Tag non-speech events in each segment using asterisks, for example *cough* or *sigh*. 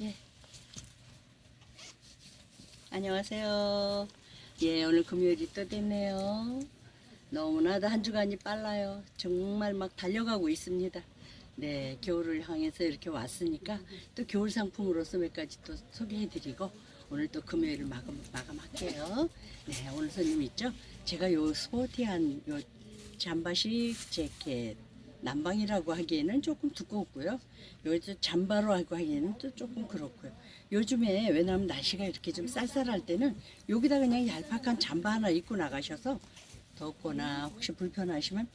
예. 안녕하세요. 예, 오늘 금요일이 또 됐네요. 너무나도 한 주간이 빨라요. 정말 막 달려가고 있습니다. 네, 겨울을 향해서 이렇게 왔으니까 또 겨울 상품으로서 몇 가지 또 소개해드리고 오늘 또 금요일을 마감, 마감할게요. 네, 오늘 손님 있죠? 제가 요 스포티한 요 잠바식 재킷 남방이라고 하기에는 조금 두껍고요. 여기서 잠바로 하고 하기에는 또 조금 그렇고요. 요즘에 왜냐하면 날씨가 이렇게 좀 쌀쌀할 때는 여기다 그냥 얄팍한 잠바 하나 입고 나가셔서 덥거나 혹시 불편하시면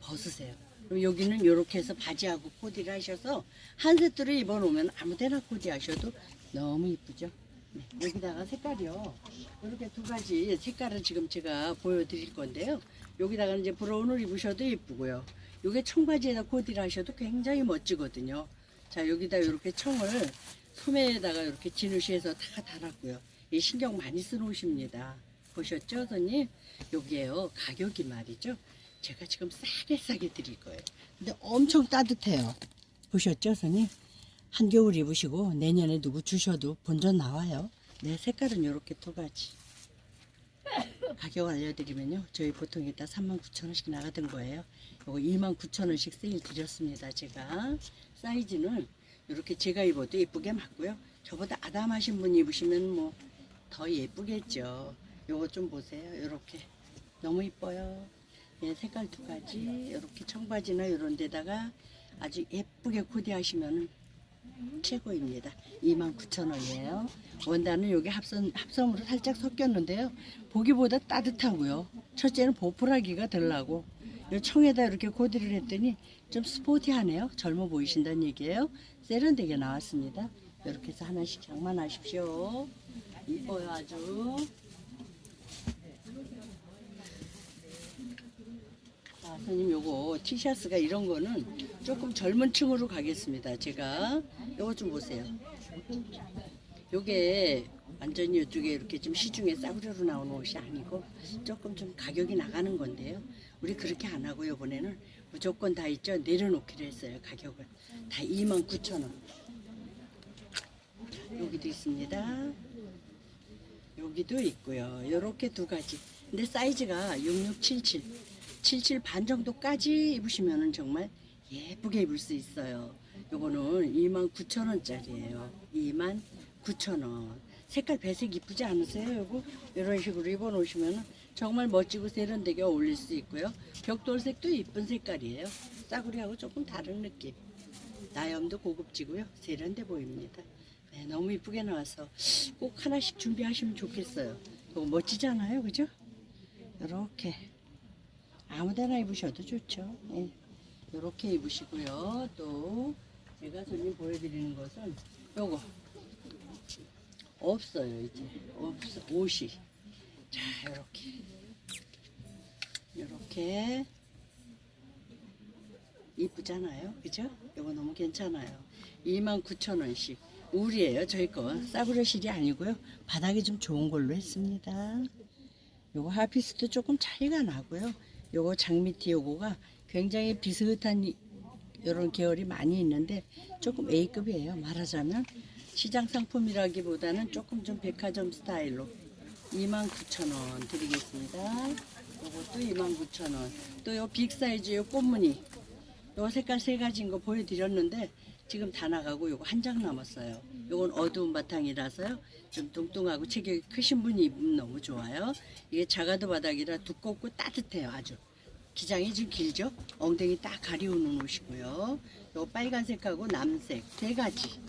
벗으세요. 그럼 여기는 이렇게 해서 바지하고 코디를 하셔서 한 세트를 입어놓으면 아무 데나 코디하셔도 너무 이쁘죠. 네, 여기다가 색깔이요. 이렇게 두 가지 색깔을 지금 제가 보여드릴 건데요. 여기다가 이제 브라운을 입으셔도 예쁘고요. 요게 청바지에다 코디를 하셔도 굉장히 멋지거든요. 자, 여기다 이렇게 청을 소매에다가 이렇게 진우시해서 다 달았고요. 이 신경 많이 쓴 옷입니다. 보셨죠, 손님? 여기에요. 가격이 말이죠. 제가 지금 싸게 싸게 드릴 거예요. 근데 엄청 따뜻해요. 보셨죠, 손님? 한겨울 입으시고 내년에 누구 주셔도 본전 나와요. 네, 색깔은 이렇게 두 가지. 가격 알려드리면요. 저희 보통 이따 39,000원씩 나가던 거예요. 요거 29,000원씩 세일 드렸습니다. 제가 사이즈는 이렇게 제가 입어도 예쁘게 맞고요. 저보다 아담하신 분 입으시면 뭐 더 예쁘겠죠. 요거 좀 보세요. 이렇게 너무 이뻐요. 예, 색깔 두 가지 이렇게 청바지나 이런 데다가 아주 예쁘게 코디하시면 최고입니다. 29,000원이에요. 원단은 여기 합선, 합성으로 살짝 섞였는데요. 보기보다 따뜻하고요. 첫째는 보풀하기가 덜 나고 이 청에다 이렇게 코디를 했더니 좀 스포티하네요. 젊어 보이신다는 얘기예요. 세련되게 나왔습니다. 이렇게 해서 하나씩 장만하십시오. 이뻐요 아주. 자, 선생님 요거 티셔츠가 이런 거는 조금 젊은 층으로 가겠습니다. 제가 요거 좀 보세요. 요게 완전히 이쪽에 이렇게 좀 시중에 싸구려로 나오는 옷이 아니고 조금 좀 가격이 나가는 건데요. 우리 그렇게 안 하고 요번에는 무조건 다 있죠. 내려놓기로 했어요. 가격을. 다 29,000원. 여기도 있습니다. 여기도 있고요. 요렇게 두 가지. 근데 사이즈가 6677. 77 반 정도까지 입으시면은 정말 예쁘게 입을 수 있어요. 요거는 29,000원짜리예요. 29,000원. 색깔 배색 이쁘지 않으세요? 요거 이런 식으로 입어 놓으시면은 정말 멋지고 세련되게 어울릴 수 있고요. 벽돌색도 이쁜 색깔이에요. 싸구리하고 조금 다른 느낌. 나염도 고급지고요. 세련돼 보입니다. 네, 너무 이쁘게 나와서 꼭 하나씩 준비하시면 좋겠어요. 이거 멋지잖아요, 그죠? 이렇게 아무데나 입으셔도 좋죠. 예. 이렇게 입으시고요. 또 제가 손님 보여드리는 것은 요거. 없어요 이제. 없어 옷이. 자 이렇게. 이렇게. 이쁘잖아요. 그죠? 이거 너무 괜찮아요. 29,000원씩. 울이에요 저희 거. 싸구려 실이 아니고요. 바닥이 좀 좋은 걸로 했습니다. 요거 하피스도 조금 차이가 나고요. 요거 장미티 요거가 굉장히 비슷한 이런 계열이 많이 있는데 조금 A급이에요 말하자면 시장 상품이라기보다는 조금 좀 백화점 스타일로 29,000원 드리겠습니다. 이것도 29,000원. 또 요 빅 사이즈 요 꽃무늬. 요 색깔 세 가지인 거 보여드렸는데 지금 다 나가고 요거 한 장 남았어요. 요건 어두운 바탕이라서요. 좀 뚱뚱하고 체격이 크신 분이 입으면 너무 좋아요. 이게 자가도 바닥이라 두껍고 따뜻해요. 아주. 기장이 좀 길죠? 엉덩이 딱 가리우는 옷이고요. 요 빨간색하고 남색 세 가지.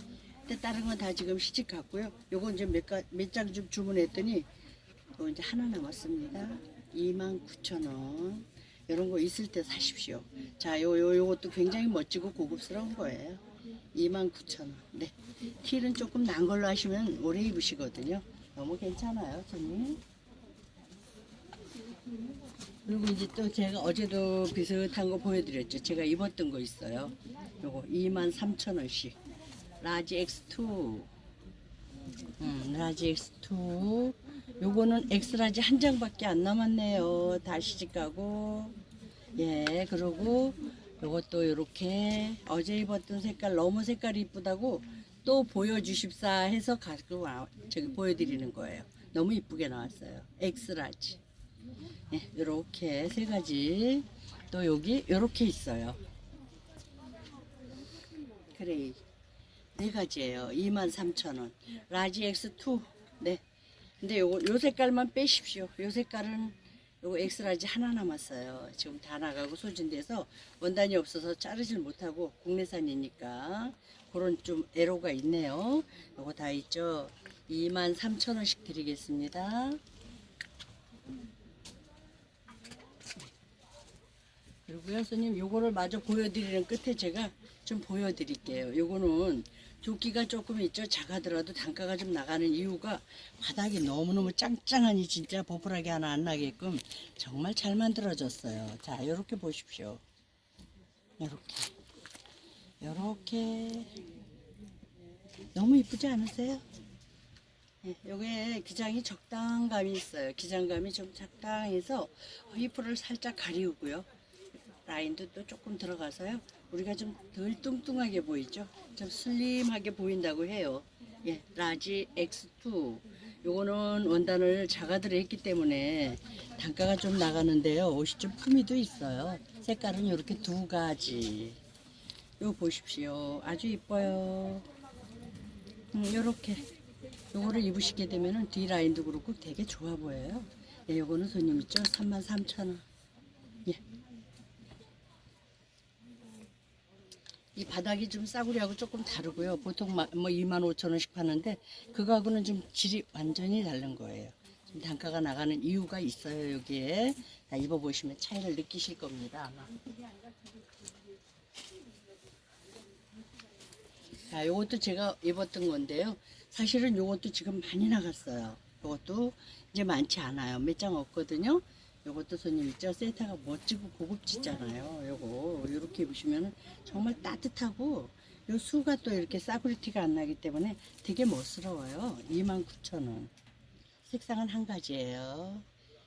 근데 다른 건 다 지금 시집 갔고요. 요거 이제 몇장 좀 주문했더니 요 이제 하나 남았습니다. 29,000원. 이런 거 있을 때 사십시오. 자, 요, 요, 요것도 굉장히 멋지고 고급스러운 거예요. 29,000원. 네. 틸은 조금 난 걸로 하시면 오래 입으시거든요. 너무 괜찮아요, 손님. 그리고 이제 또 제가 어제도 비슷한 거 보여드렸죠. 제가 입었던 거 있어요. 요거 23,000원씩. 라지 X2. 음, 라지 X2. 요거는 엑스라지 한 장밖에 안 남았네요. 다 시집 가고. 예, 그리고 요것도 요렇게 어제 입었던 색깔 너무 색깔이 이쁘다고 또 보여주십사 해서 가지고 와, 저기 보여드리는 거예요. 너무 이쁘게 나왔어요. 엑스라지. 예, 요렇게 세 가지. 또 여기 요렇게 있어요. 그레이. 네 가지예요. 23,000원. 라지 X2. 네. 근데 요거 요 색깔만 빼십시오. 요 색깔은 요거 엑스라지 하나 남았어요. 지금 다 나가고 소진돼서 원단이 없어서 자르질 못하고 국내산이니까 그런 좀 애로가 있네요. 요거 다 있죠. 23,000원씩 드리겠습니다. 그리고요, 손님, 요거를 마저 보여드리는 끝에 제가 좀 보여드릴게요. 요거는 조끼가 조금 있죠. 작아더라도 단가가 좀 나가는 이유가 바닥이 너무너무 짱짱하니 진짜 보풀하게 하나 안 나게끔 정말 잘 만들어졌어요. 자, 요렇게 보십시오. 요렇게. 요렇게. 너무 이쁘지 않으세요? 예, 요게 기장이 적당감이 있어요. 기장감이 좀 적당해서 휘프를 살짝 가리우고요. 라인도 또 조금 들어가서요. 우리가 좀 덜 뚱뚱하게 보이죠? 좀 슬림하게 보인다고 해요. 예, 라지 X2. 요거는 원단을 자가들어 했기 때문에 단가가 좀 나가는데요. 옷이 좀 품위도 있어요. 색깔은 이렇게 두 가지. 요 보십시오. 아주 이뻐요. 음, 요렇게. 요거를 입으시게 되면은 뒤 라인도 그렇고 되게 좋아 보여요. 예, 요거는 손님 있죠? 33,000원. 이 바닥이 좀 싸구려하고 조금 다르고요. 보통 마- 뭐 2만 5천 원씩 파는데 그거하고는 좀 질이 완전히 다른 거예요. 좀 단가가 나가는 이유가 있어요. 여기에 자, 입어보시면 차이를 느끼실 겁니다. 아마. 자, 요것도 제가 입었던 건데요. 사실은 요것도 지금 많이 나갔어요. 요것도 이제 많지 않아요. 몇 장 없거든요. 요것도 손님 있죠? 세타가 멋지고 고급지잖아요. 요거 이렇게 입으시면 정말 따뜻하고 요 수가 또 이렇게 싸구리 티가 안 나기 때문에 되게 멋스러워요. 29,000원. 색상은 한 가지예요.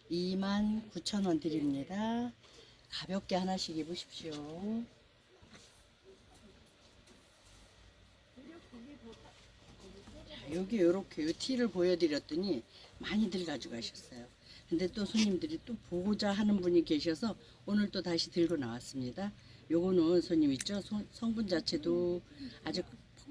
29,000원 드립니다. 가볍게 하나씩 입으십시오. 자, 여기 이렇게 요 티를 보여드렸더니 많이들 가져가셨어요. 근데 또 손님들이 또 보고자 하는 분이 계셔서 오늘 또 다시 들고 나왔습니다. 요거는 손님 있죠? 소- 성분 자체도 아주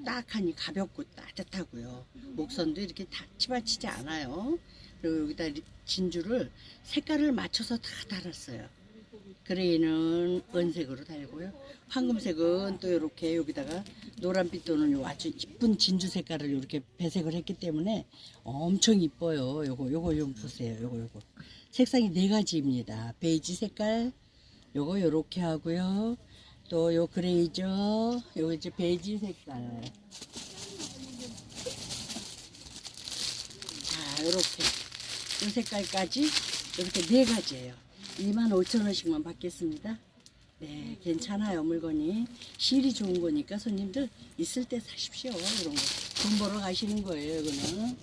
딱하니 가볍고 따뜻하고요. 목선도 이렇게 다 치받치지 않아요. 그리고 여기다 리- 진주를 색깔을 맞춰서 다 달았어요. 그레이는 은색으로 달고요. 황금색은 또 이렇게 여기다가 노란빛 또는 요 아주 이쁜 진주 색깔을 이렇게 배색을 했기 때문에 엄청 이뻐요. 요거 요거 요 보세요. 요거 요거 색상이 네 가지입니다. 베이지 색깔 요거 요렇게 하고요. 또 요 그레이죠. 요거 이제 베이지 색깔. 자, 요렇게 요 색깔까지 이렇게 네 가지예요. 25,000원씩만 받겠습니다. 네, 괜찮아요, 물건이. 실이 좋은 거니까 손님들 있을 때 사십시오, 이런 거. 돈 벌어 가시는 거예요, 이거는.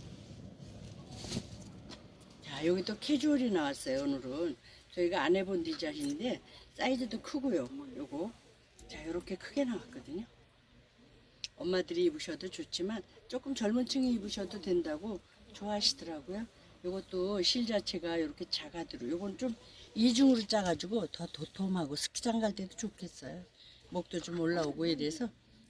자, 여기 또 캐주얼이 나왔어요, 오늘은. 저희가 안 해본 디자인인데, 사이즈도 크고요, 요거. 자, 이렇게 크게 나왔거든요. 엄마들이 입으셔도 좋지만, 조금 젊은 층이 입으셔도 된다고 좋아하시더라고요. 요것도 실 자체가 이렇게 작아들어. 요건 좀 이중으로 짜가지고 더 도톰하고 스키장 갈 때도 좋겠어요. 목도 좀 올라오고 이래서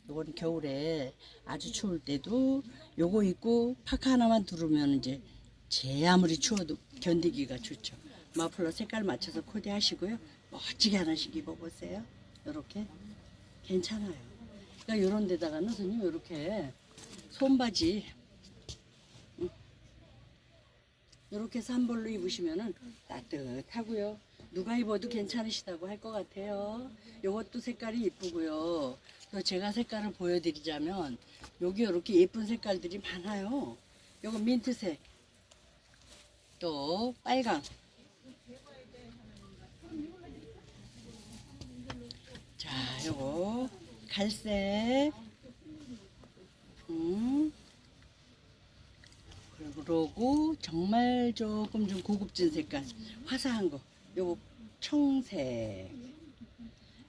요건 겨울에 아주 추울 때도 요거 입고 파카 하나만 두르면 이제 제 아무리 추워도 견디기가 좋죠. 마플러 색깔 맞춰서 코디 하시고요. 멋지게 하나씩 입어보세요. 요렇게 괜찮아요. 그러니까 요런 데다가는 선생님 요렇게 손바지 이렇게 산볼로 입으시면은 따뜻하고요. 누가 입어도 괜찮으시다고 할 것 같아요. 요것도 색깔이 이쁘고요. 또 제가 색깔을 보여드리자면 여기 이렇게 예쁜 색깔들이 많아요. 요거 민트색, 또 빨강. 자, 요거 갈색. 음. 그러고 정말 조금 좀 고급진 색깔 화사한 거 요거 청색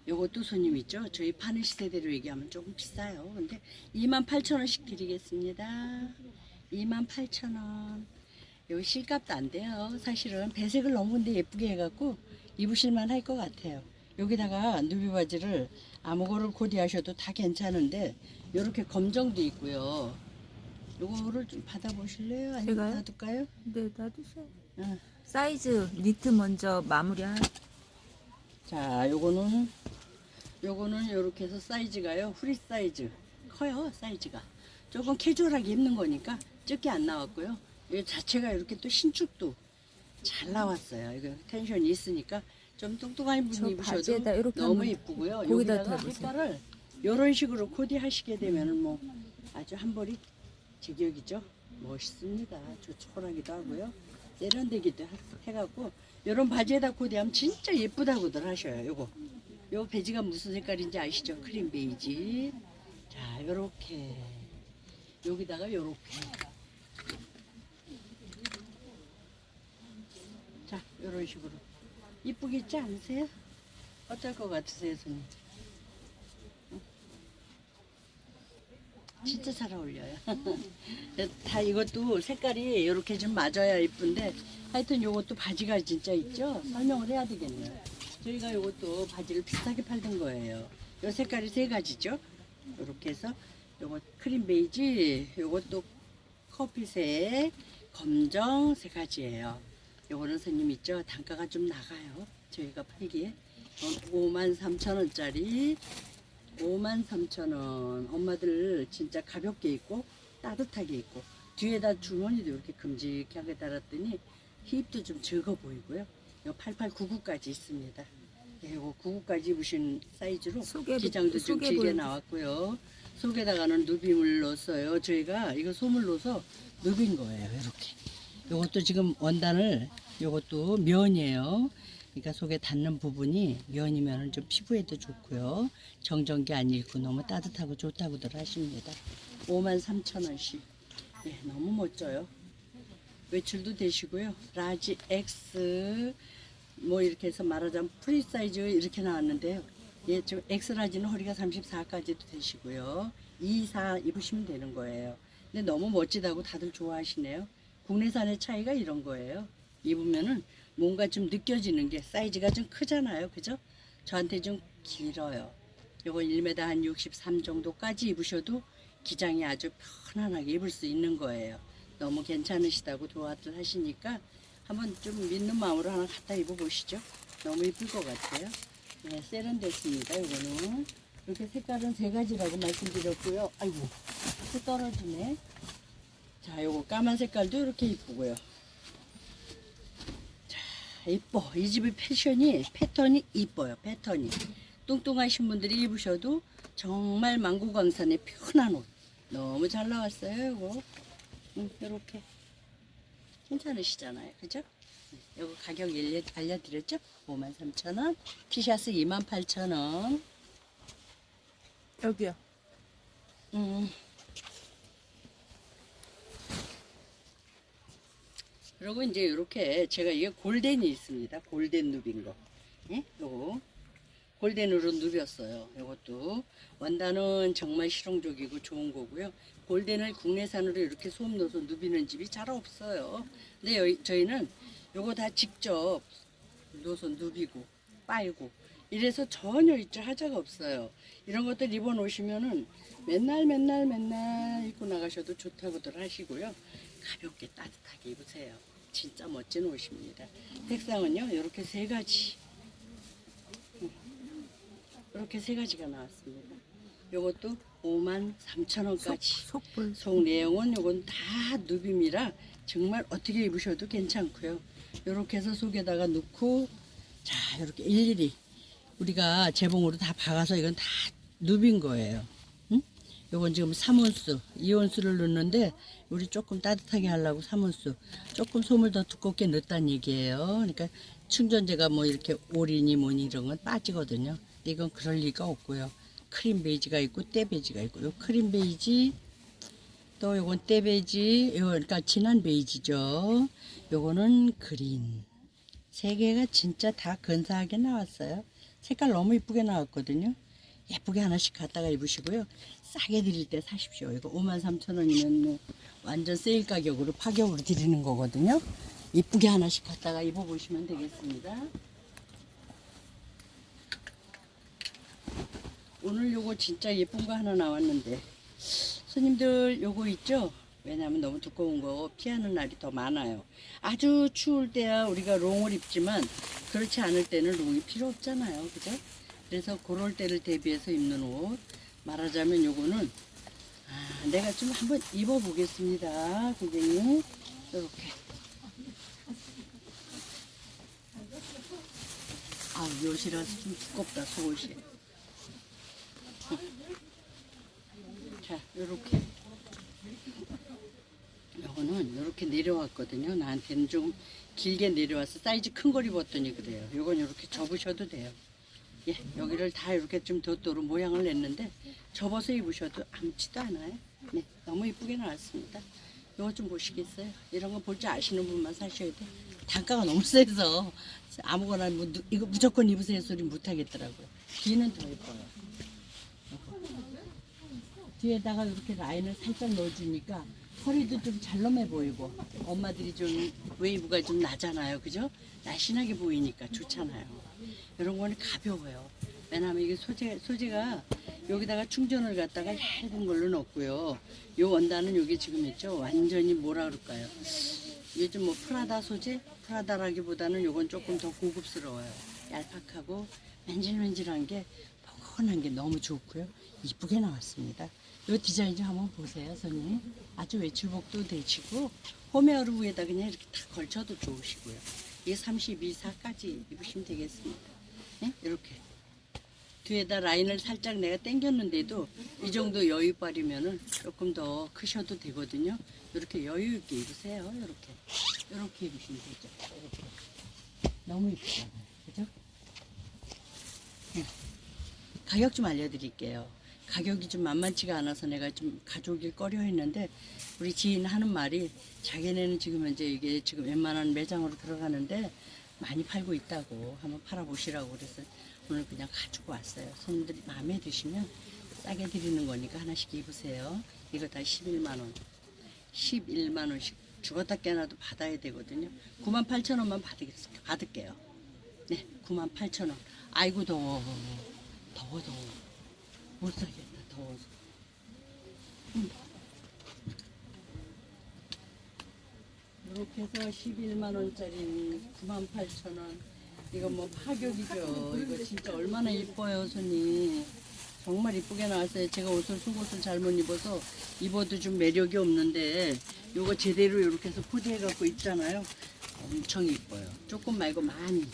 요것도 손님 있죠? 저희 파는 시세대로 얘기하면 조금 비싸요. 근데 28,000원씩 드리겠습니다. 28,000원. 여기 실값도 안 돼요. 사실은 배색을 너무 근데 예쁘게 해갖고 입으실만 할 것 같아요. 여기다가 누비 바지를 아무거를 코디하셔도 다 괜찮은데 요렇게 검정도 있고요. 요거를 좀 받아보실래요? 아니면 제가요? 놔둘까요? 네, 놔두세요. 응. 사이즈 니트 먼저 마무리할. 자, 요거는 요거는 요렇게 해서 사이즈가요. 프리 사이즈. 커요, 사이즈가. 조금 캐주얼하게 입는 거니까 적게 안 나왔고요. 이 자체가 이렇게 또 신축도 잘 나왔어요. 이거 텐션이 있으니까 좀 뚱뚱한 저분 입으셔도 바지에다 이렇게 너무 한번 이쁘고요. 거기다 여기다가 대보세요. 요런 식으로 코디하시게 되면은 뭐 아주 한 벌이 제격이죠. 멋있습니다. 조촐하기도 하고요. 세련되기도 하- 해갖고 요런 바지에다 코디하면 진짜 예쁘다고들 하셔요. 요거 요 베지가 무슨 색깔인지 아시죠? 크림 베이지. 자, 요렇게 여기다가 요렇게 자, 요런 식으로 이쁘겠지 않으세요? 어떨 것 같으세요, 손님? 진짜 잘 어울려요. *laughs* 다 이것도 색깔이 이렇게 좀 맞아야 이쁜데 하여튼 요것도 바지가 진짜 있죠? 설명을 해야 되겠네요. 저희가 요것도 바지를 비싸게 팔던 거예요. 요 색깔이 세 가지죠? 요렇게 해서 요거 크림 베이지, 요것도 커피색, 검정 세 가지예요. 요거는 손님 있죠? 단가가 좀 나가요. 저희가 팔기에. 5만 3천 원짜리 5만 3천 원. 엄마들 진짜 가볍게 입고 따뜻하게 입고 뒤에다 주머니도 이렇게 큼직하게 달았더니 힙도 좀 적어 보이고요. 요 8899까지 있습니다. 네, 요 99까지 입으신 사이즈로 소개 기장도 좀 길게 보여주세요. 나왔고요. 속에다가는 누빔을 넣었어요. 저희가 이거 솜을 넣어서 누빈 거예요. 이렇게. 요것도 지금 원단을 요것도 면이에요. 그러니까 속에 닿는 부분이 면이면은 좀 피부에도 좋고요. 정전기 안 잃고 너무 따뜻하고 좋다고들 하십니다. 5만 3천 원씩. 예, 너무 멋져요. 외출도 되시고요. 라지 X 뭐 이렇게 해서 말하자면 프리 사이즈 이렇게 나왔는데요. 예, 저 엑스라지는 허리가 34까지도 되시고요. 2, 4 입으시면 되는 거예요. 근데 너무 멋지다고 다들 좋아하시네요. 국내산의 차이가 이런 거예요. 입으면은 뭔가 좀 느껴지는 게 사이즈가 좀 크잖아요. 그죠? 저한테 좀 길어요. 요거 1m 한 63 정도까지 입으셔도 기장이 아주 편안하게 입을 수 있는 거예요. 너무 괜찮으시다고 도와들 하시니까 한번 좀 믿는 마음으로 하나 갖다 입어보시죠. 너무 이쁠 것 같아요. 네, 세련됐습니다. 요거는 이렇게 색깔은 세 가지라고 말씀드렸고요. 아이고, 또 떨어지네. 자, 요거 까만 색깔도 이렇게 이쁘고요. 자, 이뻐. 이 집의 패션이 패턴이 이뻐요. 패턴이 뚱뚱하신 분들이 입으셔도 정말 망고광산의 편한 옷. 너무 잘 나왔어요. 요거. 응, 요렇게. 괜찮으시잖아요. 그죠? 요거 가격 알려, 알려드렸죠? 53,000원. 티셔츠 28,000원. 여기요. 음. 그리고 이제 이렇게 제가 이게 골덴이 있습니다. 골덴 누빈 거. 예? 요거. 골덴으로 누볐어요. 요것도. 원단은 정말 실용적이고 좋은 거고요. 골덴을 국내산으로 이렇게 소음 넣어서 누비는 집이 잘 없어요. 근데 여기, 저희는 요거 다 직접 넣어서 누비고 빨고 이래서 전혀 있죠 하자가 없어요. 이런 것들 입어 놓으시면은 맨날 맨날 맨날 입고 나가셔도 좋다고들 하시고요. 가볍게 따뜻하게 입으세요. 진짜 멋진 옷입니다. 색상은요 이렇게 세 가지 이렇게 세 가지가 나왔습니다. 요것도 5만 3천 원까지. 속볼. 속 내용은 요건 다 누빔이라 정말 어떻게 입으셔도 괜찮고요. 요렇게 해서 속에다가 넣고 자 이렇게 일일이 우리가 재봉으로 다 박아서 이건 다 누빈 거예요. 응? 요건 지금 3온수, 2온수를 넣는데 우리 조금 따뜻하게 하려고 3온수 조금 솜을 더 두껍게 넣었다는 얘기예요. 그러니까 충전재가 뭐 이렇게 올인이 뭐니 이런 건 빠지거든요. 이건 그럴 리가 없고요. 크림 베이지가 있고 때 베이지가 있고 요 크림 베이지 또 요건 때 베이지 요 그러니까 진한 베이지죠. 요거는 그린 세 개가 진짜 다 근사하게 나왔어요. 색깔 너무 이쁘게 나왔거든요. 예쁘게 하나씩 갖다가 입으시고요. 싸게 드릴 때 사십시오. 이거 5만 3천 원이면 뭐 완전 세일 가격으로 파격으로 드리는 거거든요. 이쁘게 하나씩 갖다가 입어보시면 되겠습니다. 오늘 요거 진짜 예쁜 거 하나 나왔는데 손님들 요거 있죠? 왜냐하면 너무 두꺼운 거 피하는 날이 더 많아요. 아주 추울 때야 우리가 롱을 입지만 그렇지 않을 때는 롱이 필요 없잖아요. 그죠? 그래서 그럴 때를 대비해서 입는 옷. 말하자면 요거는 아, 내가 좀 한번 입어보겠습니다. 고객님. 이렇게. 아, 요시라서 좀 두껍다, 속옷이. 자, 요렇게. 요거는 요렇게 내려왔거든요. 나한테는 좀 길게 내려와서 사이즈 큰 걸 입었더니 그래요. 요건 요렇게 접으셔도 돼요. 예, 여기를 다 이렇게 좀 덧도로 모양을 냈는데 접어서 입으셔도 아무지도 않아요. 네, 너무 이쁘게 나왔습니다. 요거 좀 보시겠어요? 이런 거 볼 줄 아시는 분만 사셔야 돼. 단가가 너무 세서 아무거나 뭐 누- 이거 무조건 입으세요 소리 못 하겠더라고요. 뒤는 더 예뻐요. 뒤에다가 이렇게 라인을 살짝 넣어주니까 허리도 좀 잘롬해 보이고 엄마들이 좀 웨이브가 좀 나잖아요 그죠? 날씬하게 보이니까 좋잖아요 이런 거는 가벼워요 왜냐하면 이게 소재, 소재가 여기다가 충전을 갖다가 얇은 걸로 넣었고요 요 원단은 여기 지금 있죠 완전히 뭐라 그럴까요 요즘 뭐 프라다 소재? 프라다라기보다는 요건 조금 더 고급스러워요 얄팍하고 맨질맨질한 게 포근한 게 너무 좋고요. 이쁘게 나왔습니다. 이 디자인 좀 한번 보세요, 손님. 아주 외출복도 되시고 홈웨어를 위에다 그냥 이렇게 다 걸쳐도 좋으시고요. 이게 32, 4까지 입으시면 되겠습니다. 네? 이렇게 뒤에다 라인을 살짝 내가 당겼는데도 이 정도 여유 발이면은 조금 더 크셔도 되거든요. 이렇게 여유 있게 입으세요. 이렇게 이렇게 입으시면 되죠. 이렇게 너무 이쁘잖아요, 그죠? 가격 좀 알려드릴게요. 가격이 좀 만만치가 않아서 내가 좀 가져오길 꺼려 했는데 우리 지인 하는 말이 자기네는 지금 현재 이게 지금 웬만한 매장으로 들어가는데 많이 팔고 있다고 한번 팔아보시라고 그래서 오늘 그냥 가지고 왔어요. 손님들이 마음에 드시면 싸게 드리는 거니까 하나씩 입으세요. 이거 다 11만 원. 11만 원씩 죽었다 깨나도 받아야 되거든요. 9만 8천 원만 받을게요. 받을게요. 네, 9만 8천 원. 아이고 더워. 더워 더워. 못 살겠다 더워서. 음. 이렇게 해서 11만 원짜리 9만 8천 원. 이거 뭐 파격이죠. 이거 진짜 얼마나 이뻐요, 손님. 정말 이쁘게 나왔어요. 제가 옷을 속옷을 잘못 입어서 입어도 좀 매력이 없는데 요거 제대로 이렇게 해서 코디해 갖고 입잖아요. 엄청 이뻐요. 조금 말고 많이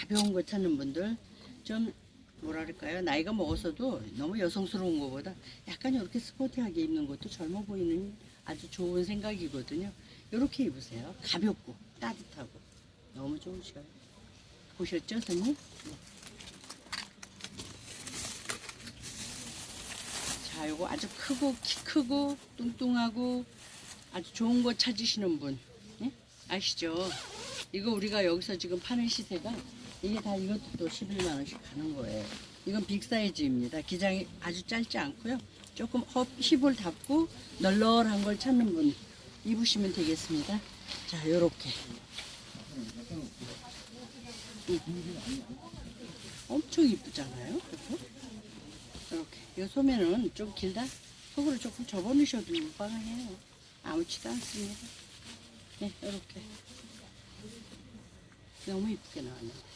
가벼운 거 찾는 분들 좀 뭐랄까요 나이가 먹어서도 너무 여성스러운 것보다 약간 이렇게 스포티하게 입는 것도 젊어 보이는 아주 좋은 생각이거든요. 이렇게 입으세요. 가볍고 따뜻하고 너무 좋으셔요. 보셨죠, 선생님? 네. 자, 요거 아주 크고 키 크고 뚱뚱하고 아주 좋은 거 찾으시는 분 예? 아시죠? 이거 우리가 여기서 지금 파는 시세가 이게 다 이것도 또 11만 원씩 가는 거예요. 이건 빅 사이즈입니다. 기장이 아주 짧지 않고요. 조금 힙, 힙을 닫고 널널한 걸 찾는 분 입으시면 되겠습니다. 자, 요렇게. 음. 엄청 이쁘잖아요. 그죠? 이렇게. 이 소매는 좀 길다? 속으로 조금 접어 넣으셔도 무방해요. 아무렇지도 않습니다. 네, 이렇게. 너무 이쁘게 나왔네. 요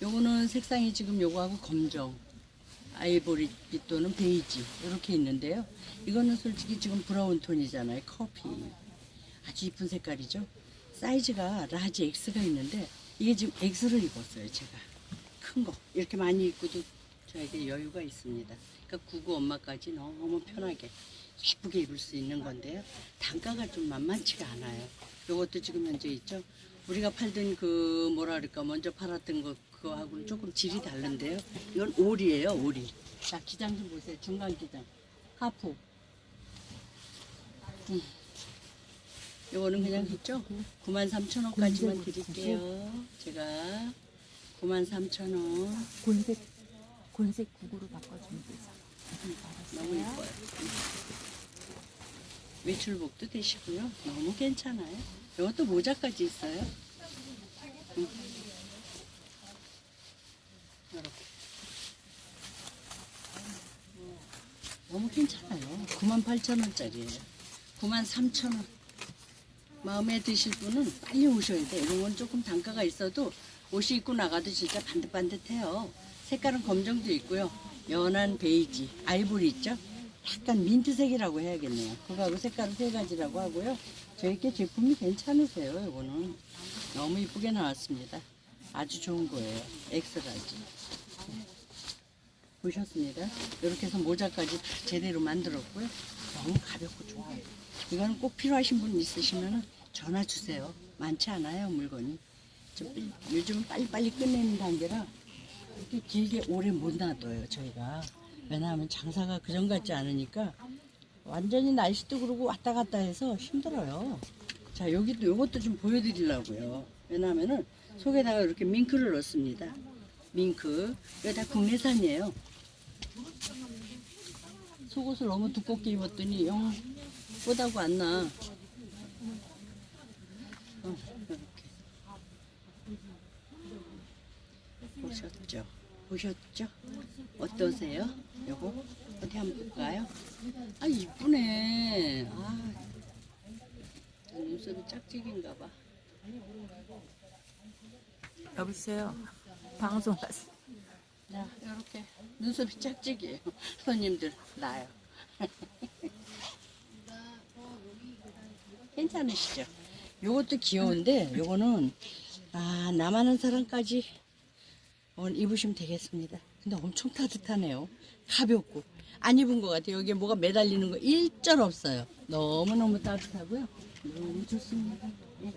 거는 색상이 지금 요거하고 검정, 아이보리빛 또는 베이지 이렇게 있는데요. 이거는 솔직히 지금 브라운 톤이잖아요. 커피. 아주 이쁜 색깔이죠. 사이즈가 라지 X가 있는데 이게 지금 X를 입었어요. 제가 큰 거. 이렇게 많이 입고도 저에게 여유가 있습니다. 그러니까 구구 엄마까지 너무 편하게 예쁘게 입을 수 있는 건데요. 단가가 좀 만만치가 않아요. 요것도 지금 현재 있죠. 우리가 팔던 그 뭐라 그럴까 먼저 팔았던 거 그거하고는 조금 질이 다른데요. 이건 오리예요, 오리. 자 기장 좀 보세요. 중간 기장. 하프. 음. 요거는 그냥 있죠. 93,000원까지만 드릴게요. 제가 93,000원. 곤색 곤색 국으로 바꿔주면 되죠. 너무 예뻐요. 외출복도 되시고요. 너무 괜찮아요. 이것도 모자까지 있어요. 응. 너무 괜찮아요. 98,000원짜리예요. 93,000원. 마음에 드실 분은 빨리 오셔야 돼. 이런 건 조금 단가가 있어도 옷이 입고 나가도 진짜 반듯반듯해요. 색깔은 검정도 있고요. 연한 베이지, 아이보리 있죠? 약간 민트색이라고 해야겠네요. 그거하고 색깔은 세 가지라고 하고요. 저희께 제품이 괜찮으세요, 이거는. 너무 이쁘게 나왔습니다. 아주 좋은 거예요. 엑스라지. 보셨습니다. 이렇게 해서 모자까지 제대로 만들었고요. 너무 가볍고 좋아요. 이거는 꼭 필요하신 분 있으시면 전화 주세요. 많지 않아요, 물건이. 요즘은 빨리빨리 끝내는 단계라 이렇게 길게 오래 못 놔둬요, 저희가. 왜냐하면 장사가 그전 같지 않으니까 완전히 날씨도 그러고 왔다 갔다 해서 힘들어요. 자, 여기도 요것도 좀 보여드리려고요. 왜냐하면은 속에다가 이렇게 밍크를 넣습니다. 밍크. 이거 다 국내산이에요. 속옷을 너무 두껍게 입었더니 영 뽀다고 안 나. 어, 이렇게. 보셨죠? 보셨죠? 어떠세요? 요거 어디 한번 볼까요? 아 이쁘네. 아 눈썹이 짝짝인가 봐. 여보세요. 방송 왔어. 자 이렇게 눈썹이 짝짝이에요. 손님들 나요. *laughs* 괜찮으시죠? 요것도 귀여운데 요거는 아 남아는 사람까지 오늘 입으시면 되겠습니다. 근데 엄청 따뜻하네요. 가볍고 안 입은 것 같아요. 여기에 뭐가 매달리는 거 일절 없어요. 너무너무 따뜻하고요. 너무 좋습니다. 예.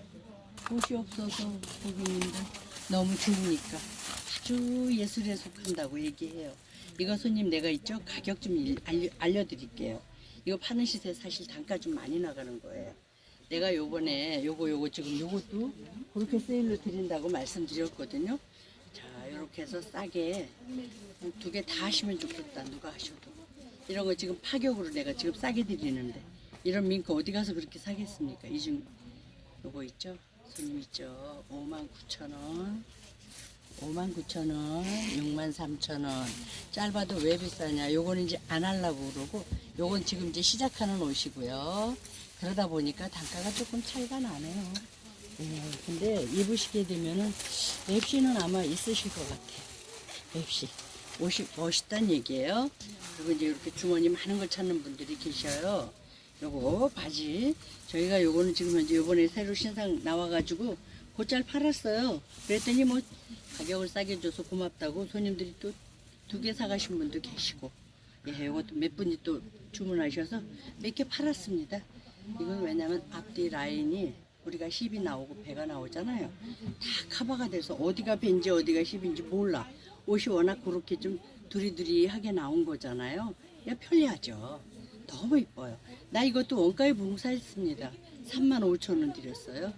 옷이 없어서 고객님들 너무 좋으니까 아주 예술에 속한다고 얘기해요. 이거 손님 내가 있죠? 가격 좀 일- 알려, 알려 드릴게요. 이거 파는 시세 사실 단가 좀 많이 나가는 거예요. 내가 요번에 요거 요거 지금 요것도 그렇게 세일로 드린다고 말씀드렸거든요. 자, 이렇게 해서 싸게 두 개 다 하시면 좋겠다. 누가 하셔도. 이런 거 지금 파격으로 내가 지금 싸게 드리는데 이런 민크 어디 가서 그렇게 사겠습니까? 이중 요거 있죠? 손님 있죠? 59,000원. 59,000원, 63,000원. 짧아도 왜 비싸냐? 요거는 이제 안 하려고 그러고, 요건 지금 이제 시작하는 옷이고요. 그러다 보니까 단가가 조금 차이가 나네요. 예, 근데 입으시게 되면은 맵시는 아마 있으실 것 같아요. 맵시. 옷이 멋있다는 얘기예요. 그리고 이제 이렇게 주머니 많은 걸 찾는 분들이 계셔요. 요거 바지. 저희가 요거는 지금 현재 요번에 새로 신상 나와가지고 곧잘 팔았어요. 그랬더니 뭐 가격을 싸게 줘서 고맙다고 손님들이 또 두 개 사가신 분도 계시고. 예, 요것도 몇 분이 또 주문하셔서 몇 개 팔았습니다. 이건 왜냐면 앞뒤 라인이 우리가 10이 나오고 배가 나오잖아요. 다 커버가 돼서 어디가 배인지 어디가 10인지 몰라. 옷이 워낙 그렇게 좀 두리두리하게 나온 거잖아요. 야 편리하죠. 너무 이뻐요. 나 이것도 원가에 봉사했습니다. 3만 5천 원 드렸어요.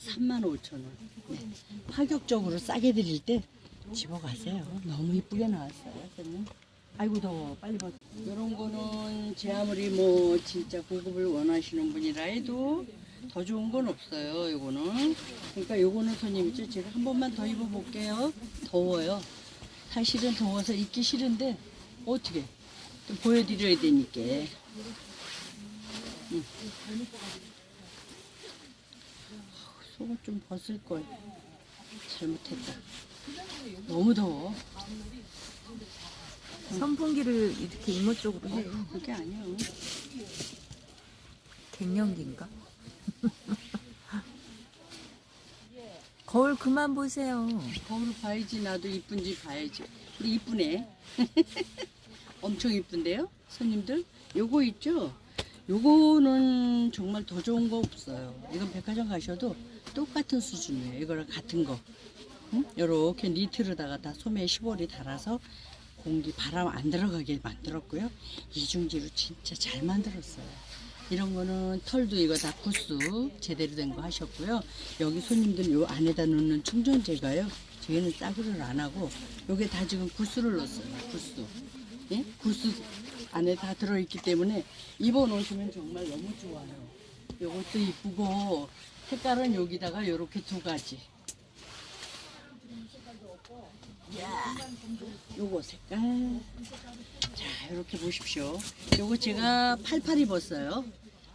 3만 5천 원. 네. 파격적으로 싸게 드릴 때 집어가세요. 너무 이쁘게 나왔어요, 선생님. 아이고 더워 빨리 벗. 이런 거는 제 아무리 뭐 진짜 고급을 원하시는 분이라 해도 더 좋은 건 없어요. 요거는 그러니까 요거는 손님이죠. 제가 한 번만 더 입어볼게요. 더워요. 사실은 더워서 입기 싫은데 어떻게 또 보여드려야 되니까. 응. 속옷 좀 벗을 걸. 잘못했다. 너무 더워. 선풍기를 이렇게 이모 쪽으로 해. 그게 아니야. 갱년기인가? *laughs* 거울 그만 보세요. 거울을 봐야지 나도 이쁜지 봐야지. 근데 이쁘네. *laughs* 엄청 이쁜데요? 손님들? 요거 있죠? 요거는 정말 더 좋은 거 없어요. 이건 백화점 가셔도 똑같은 수준이에요. 이거랑 같은 거. 응? 요렇게 니트로다가 다 소매 15리 달아서 공기 바람 안 들어가게 만들었고요. 이중지로 진짜 잘 만들었어요. 이런 거는 털도 이거 다 구스 제대로 된 거 하셨고요. 여기 손님들 요 안에다 넣는 충전재가요. 저희는 싸구려를 안 하고 요게 다 지금 구스를 넣었어요. 구스. 예? 구스 안에 다 들어있기 때문에 입어 놓으시면 정말 너무 좋아요. 요것도 이쁘고 색깔은 여기다가 요렇게 두 가지. 야, 요거 색깔. 자, 이렇게 보십시오. 요거 제가 88 입었어요.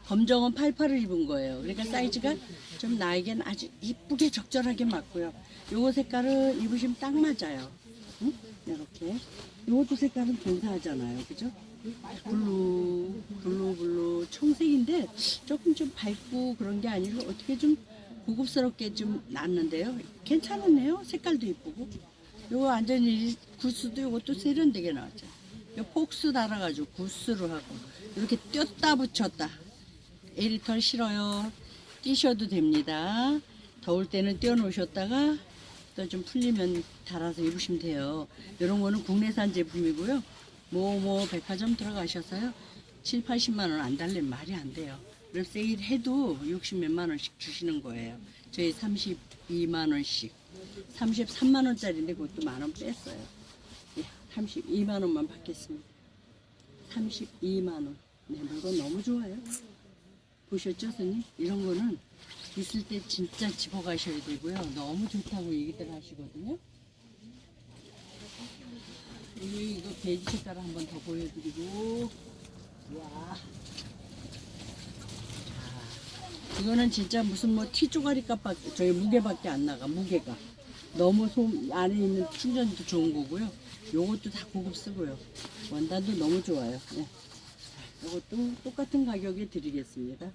검정은 88을 입은 거예요. 그러니까 사이즈가 좀 나에겐 아주 이쁘게 적절하게 맞고요. 요거 색깔은 입으시면 딱 맞아요. 응? 이렇게. 요것도 색깔은 근사하잖아요. 그죠? 블루, 블루, 블루, 청색인데 조금 좀 밝고 그런 게 아니고 어떻게 좀 고급스럽게 좀 났는데요. 괜찮았네요. 색깔도 이쁘고. 요거 완전히 구스도 요것도 세련되게 나왔죠. 요 폭스 달아가지고 구스로 하고 이렇게 띄었다 붙였다. 에리털 싫어요. 띄셔도 됩니다. 더울 때는 띄워 놓으셨다가 또 좀 풀리면 달아서 입으시면 돼요. 이런 거는 국내산 제품이고요. 뭐뭐 백화점 들어가셔서요. 7, 80만 원 안 달래면 말이 안 돼요. 그럼 세일 해도 60 몇만 원씩 주시는 거예요. 저희 32만 원씩. 33만 원짜리인데 그것도 만 원 뺐어요. 예, 32만 원만 받겠습니다. 32만 원. 네, 물건 너무 좋아요. 보셨죠, 선생님? 이런 거는 있을 때 진짜 집어 가셔야 되고요. 너무 좋다고 얘기들 하시거든요. 이거 베이지 색깔을 한번 더 보여드리고, 와. 자, 이거는 진짜 무슨 뭐티 쪼가리 값밖에, 저희 무게밖에 안 나가, 무게가. 너무 소, 안에 있는 충전도 좋은 거고요. 요것도 다 고급 쓰고요. 원단도 너무 좋아요. 네. 이것도 똑같은 가격에 드리겠습니다.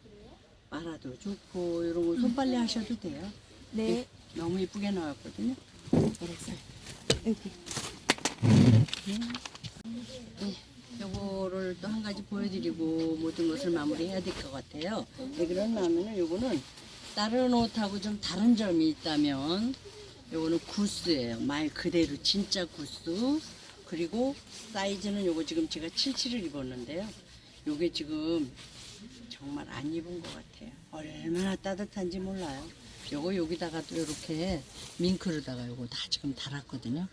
빨아도 좋고 이런 거 손빨래 하셔도 돼요. 네. 너무 이쁘게 나왔거든요. 이렇게 여기. 네, 요거를 또 한 가지 보여드리고 모든 것을 마무리해야 될 것 같아요. 왜 그러냐면은 요거는 다른 옷하고 좀 다른 점이 있다면 요거는 구스예요. 말 그대로 진짜 구스. 그리고 사이즈는 요거 지금 제가 77을 입었는데요. 요게 지금 정말 안 입은 것 같아요. 얼마나 따뜻한지 몰라요. 요거 여기다가 또 이렇게 밍크로다가 요거 다 지금 달았거든요.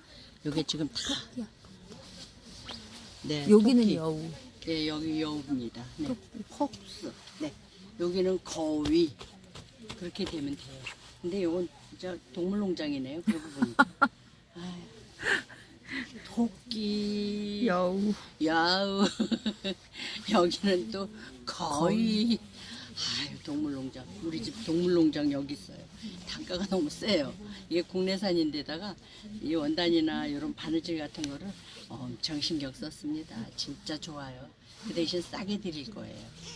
요게 지금 다. 네. 여기는 토끼. 여우. 네, 여기 여우입니다. 네. 폭스. 네. 여기는 거위. 그렇게 되면 돼요. 근데 요건 진짜 동물농장이네요. 그러고 보니까. 아유. 토끼. 여우. 야우. *laughs* 여기는 또 거의. 아유, 동물농장. 우리 집 동물농장 여기 있어요. 단가가 너무 세요. 이게 국내산인데다가 이 원단이나 이런 바느질 같은 거를 엄청 신경 썼습니다. 진짜 좋아요. 그 대신 싸게 드릴 거예요.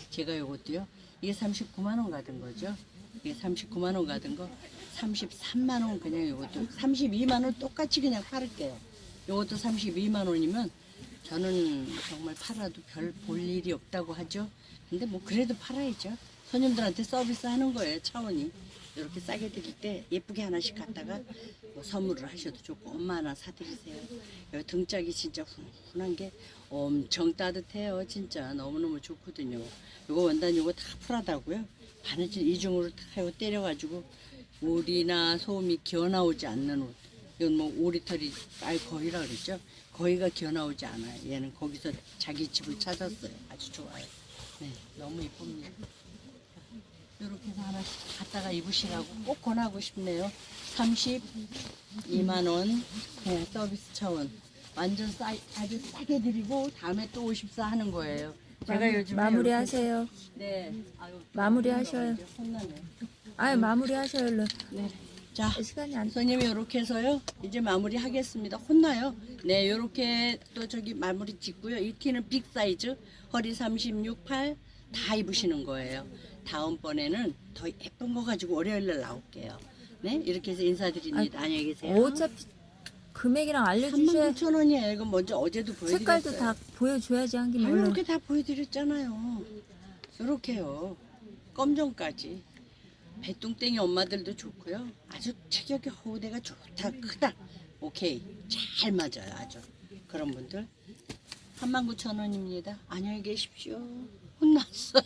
제가 요것도요. 이게 39만 원 가던 거죠. 이게 39만 원 가던 거 33만 원 그냥 요것도 32만 원 똑같이 그냥 팔을게요. 요것도 32만 원이면 저는 정말 팔아도 별 볼 일이 없다고 하죠. 근데 뭐 그래도 팔아야죠. 손님들한테 서비스 하는 거예요, 차원이. 이렇게 싸게 드릴 때 예쁘게 하나씩 갖다가 뭐 선물을 하셔도 좋고 엄마 하나 사드리세요. 여기 등짝이 진짜 훈훈한 게 엄청 따뜻해요. 진짜 너무너무 좋거든요. 이거 원단 이거 다 풀하다고요. 바느질 이중으로 다 때려가지고 오리나 소음이 기어 나오지 않는 옷. 이건 뭐 오리털이 알 거위라 그랬죠. 거위가 기어 나오지 않아요. 얘는 거기서 자기 집을 찾았어요. 아주 좋아요. 네, 너무 이쁩니다. 이렇게 해서 하나씩 갖다가 입으시라고 꼭 권하고 싶네요. 32만 원 네, 서비스 차원. 완전 싸, 아주 싸게 드리고 다음에 또 54 하는 거예요. 제가 요즘 마무리하세요. 네. 아유, 마무리하셔요. 혼나네. 아유 마무리하셔요. 얼른. 네. 자, 시간이 안. 선생님이 이렇게 해서요. 이제 마무리 하겠습니다. 혼나요. 네, 이렇게 또 저기 마무리 짓고요. 이 티는 빅 사이즈, 허리 36, 8 다 입으시는 거예요. 다음번에는 더 예쁜 거 가지고 월요일 날 나올게요. 네, 이렇게 해서 인사드립니다. 안녕히 계세요. 어차피 금액이랑 알려주셔야 39,000원이에요. 이거 먼저 어제도 보여드렸어요. 색깔도 다 보여줘야지 한 김에. 이렇게 다 보여드렸잖아요. 이렇게요. 검정까지. 배뚱땡이 엄마들도 좋고요. 아주 체격이 허우대가 좋다, 크다. 오케이. 잘 맞아요, 아주. 그런 분들. 39,000원입니다. 안녕히 계십시오. 혼났어요.